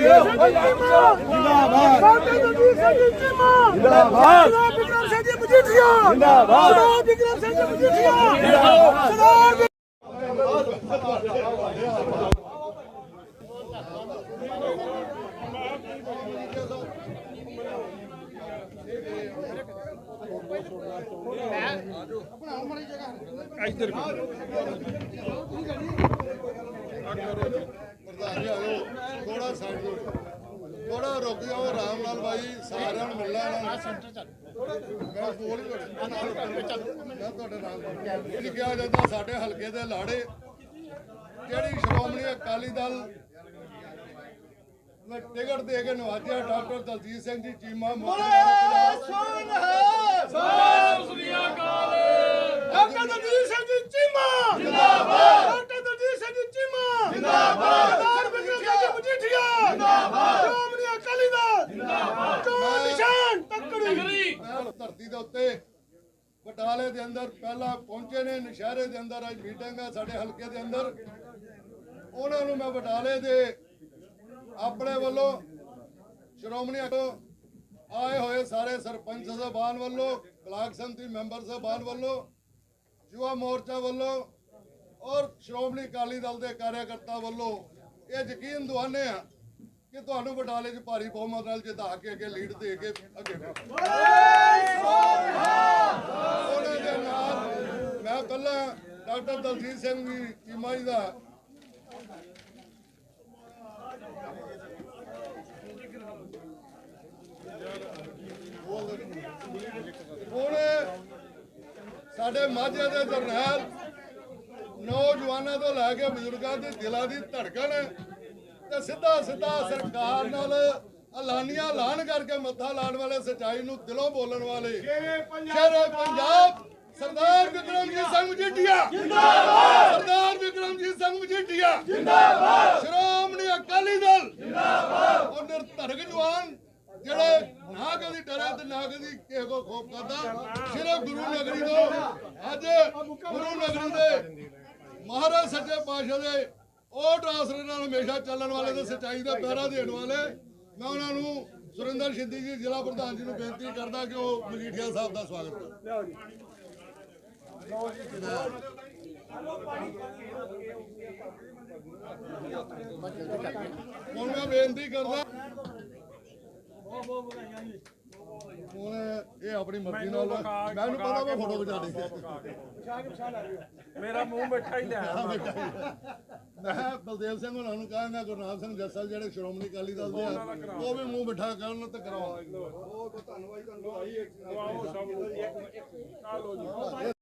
ਜਿੰਦਾਬਾਦ। ਜਿੰਦਾਬਾਦ। ਬਿਕਰਮ ਸਿੰਘ ਜੀ ਮਜੀਠੀਆ। ਜਿੰਦਾਬਾਦ। ਬਿਕਰਮ ਸਿੰਘ ਜੀ ਮਜੀਠੀਆ। ਜਿੰਦਾਬਾਦ ਇੱਧਰ ਪ੍ਰਧਾਨ ਆਓ ਥੋੜਾ ਸਾਈਡ ਤੋਂ ਥੋੜਾ ਰੁਕ ਜਾਓ ਆਰਾਮ ਨਾਲ ਬਾਈ ਸਾਰਿਆਂ ਨੂੰ ਮਿਲਣਾ ਨਾ ਸੈਂਟਰ ਚੱਲ ਮੈਂ ਕੋਲ ਹੀ। ਮੈਂ ਤੁਹਾਡੇ ਨਾਲ ਇਹ ਕਿਹਾ ਜਾਂਦਾ ਸਾਡੇ ਹਲਕੇ ਦੇ ਲਾੜੇ ਜਿਹੜੀ ਸ਼੍ਰੋਮਣੀ ਅਕਾਲੀ। ਦਲ ਨੇ ਟਿਕਟ ਦੇ ਕੇ ਨਵਾਜਿਆ ਡਾਕਟਰ ਦਲਜੀਤ ਸਿੰਘ ਜੀ ਚੀਮਾ ਡਾਕਟਰ ਦਲਜੀਤ ਸਿੰਘ ਜੀ ਚੀਮਾ ਜਿੰਦਾਬਾਦ! ਡਾਕਟਰ ਦਲਜੀਤ ਸਿੰਘ ਜੀ ਚੀਮਾ! ਜਿੰਦਾਬਾਦ! ਸਰਦਾਰ ਬਿਕਰਮ ਸਿੰਘ ਮਜੀਠੀਆ! ਜਿੰਦਾਬਾਦ! ਸ਼੍ਰੋਮਣੀ ਅਕਾਲੀ ਦਲ! ਜਿੰਦਾਬਾਦ! ਚੋਣ ਨਿਸ਼ਾਨ ਤੱਕੜੀ! ਧਰਤੀ ਦੇ ਉੱਤੇ ਬਟਾਲੇ ਦੇ ਅੰਦਰ ਪਹਿਲਾਂ ਪਹੁੰਚੇ ਨੇ ਨਸ਼ਹਿਰੇ ਦੇ ਅੰਦਰ ਅੱਜ ਮੀਟਿੰਗ ਹੈ ਸਾਡੇ ਹਲਕੇ ਦੇ ਅੰਦਰ। ਉਹਨਾਂ ਨੂੰ ਮੈਂ ਬਟਾਲੇ ਦੇ ਆਪਣੇ ਵੱਲੋਂ ਸ਼੍ਰੋਮਣੀ ਆਏ ਹੋਏ ਸਾਰੇ ਸਰਪੰਚ ਸਾਹਿਬਾਨ ਵੱਲੋਂ ਬਲਾਕ ਸੰਮਤੀ ਮੈਂਬਰ ਸਾਹਿਬਾਨ ਵੱਲੋਂ ਯੁਵਾ ਮੋਰਚਾ ਵੱਲੋਂ ਔਰ ਸ਼੍ਰੋਮਣੀ ਅਕਾਲੀ ਦਲ ਦੇ ਕਾਰਜਕਰਤਾ ਵੱਲੋਂ ਇਹ ਯਕੀਨ ਦਵਾਨੇ ਆ ਕਿ ਤੁਹਾਨੂੰ ਬਟਾਲੇ 'ਚ ਭਾਰੀ ਬਹੁਮਤ ਨਾਲ ਜਿਤਾ ਕੇ ਅੱਗੇ ਲੀਡ ਦੇ ਕੇ ਅੱਗੇ ਉਹਨਾਂ ਦੇ ਨਾਲ ਮੈਂ ਪਹਿਲਾਂ ਡਾਕਟਰ ਦਲਜੀਤ ਸਿੰਘ ਜੀ ਚੀਮਾ ਜੀ ਦਾ ਹੁਣ ਸਾਡੇ ਮਾਝੇ ਦੇ ਜਰਨੈਲ ਨੌਜਵਾਨਾਂ ਤੋਂ ਲੈ ਕੇ ਬਜ਼ੁਰਗਾਂ ਦੀ ਦਿਲਾਂ ਦੀ ਧੜਕਣ ਤੇ ਸਿੱਧਾ ਸਿੱਧਾ ਸਰਕਾਰ ਨਾਲ ਐਲਾਨੀਆਂ ਐਲਾਨ ਕਰਕੇ ਮੱਥਾ ਲਾਣ ਵਾਲੇ ਸਚਾਈ ਨੂੰ ਦਿਲੋਂ ਬੋਲਣ ਵਾਲੇ ਸ਼ੇਰੇ ਪੰਜਾਬ ਸਰਦਾਰ ਵਿਕਰਮਜੀਤ ਸਿੰਘ ਮਜੀਠੀਆ ਜਿੰਦਾਬਾਦ! ਸਰਦਾਰ ਵਿਕਰਮਜੀਤ ਸਿੰਘ ਮਜੀਠੀਆ ਜਿੰਦਾਬਾਦ! ਸ਼੍ਰੋਮਣੀ ਅਕਾਲੀ ਦਲ। ਜਿੰਦਾਬਾਦ! ਉਹ ਨਿਰਧਰਕ ਜਵਾਨ ਜਿਹੜੇ ਨਾ ਕਦੀ ਡਰੇ ਤੇ ਨਾ ਕਦੀ ਕਿਸੇ ਕੋ ਖੋਫ ਕਰਦਾ, ਸਿਰਫ ਗੁਰੂ ਨਗਰੀ ਤੋਂ। ਅੱਜ ਗੁਰੂ ਨਗਰੀ ਦੇ ਮਹਾਰਾਜ ਸੱਚੇ ਪਾਤਸ਼ਾਹ ਦੇ ਉਹ ਆਸਰੇ ਨਾਲ ਹਮੇਸ਼ਾ ਚੱਲਣ ਵਾਲੇ ਤੇ ਸਚਾਈ ਦਾ ਪਹਿਰਾ ਦੇਣ ਵਾਲੇ। ਮੈਂ ਉਹਨਾਂ ਨੂੰ ਸੁਰਿੰਦਰ ਸਿੱਧੀ ਜੀ, ਜ਼ਿਲ੍ਹਾ ਪ੍ਰਧਾਨ ਜੀ ਨੂੰ ਬੇਨਤੀ ਕਰਦਾ ਕਿ ਉਹ ਮਜੀਠੀਆ ਸਾਹਿਬ ਦਾ ਸਵਾਗਤ ਕਰਨ ਹੁਣ ਮੈਂ ਬੇਨਤੀ ਕਰਦਾ ਹੁਣ ਇਹ ਆਪਣੀ ਮਰਜ਼ੀ ਨਾਲ ਮੈਨੂੰ ਪਤਾ ਮੈਂ ਫੋਟੋ ਖਿਚਾ ਦੇ। ਮੇਰਾ ਮੂੰਹ ਮਿੱਠਾ ਹੀ ਲਿਆ ਮੈਂ ਬਲਦੇਵ ਸਿੰਘ ਉਹਨਾਂ ਨੂੰ ਕਹਿੰਦਾ ਗੁਰਨਾਮ ਸਿੰਘ ਜੱਸਲ ਜਿਹੜੇ ਸ਼੍ਰੋਮਣੀ ਅਕਾਲੀ ਦਲ ਦੇ ਆ ਉਹ ਵੀ ਮੂੰਹ ਮਿੱਠਾ ਕਰਨ ਤੇ ਕਰਾਉਣ ਆਓ ਸਭ ਨੂੰ। ਆ ਲਓ ਜੀ।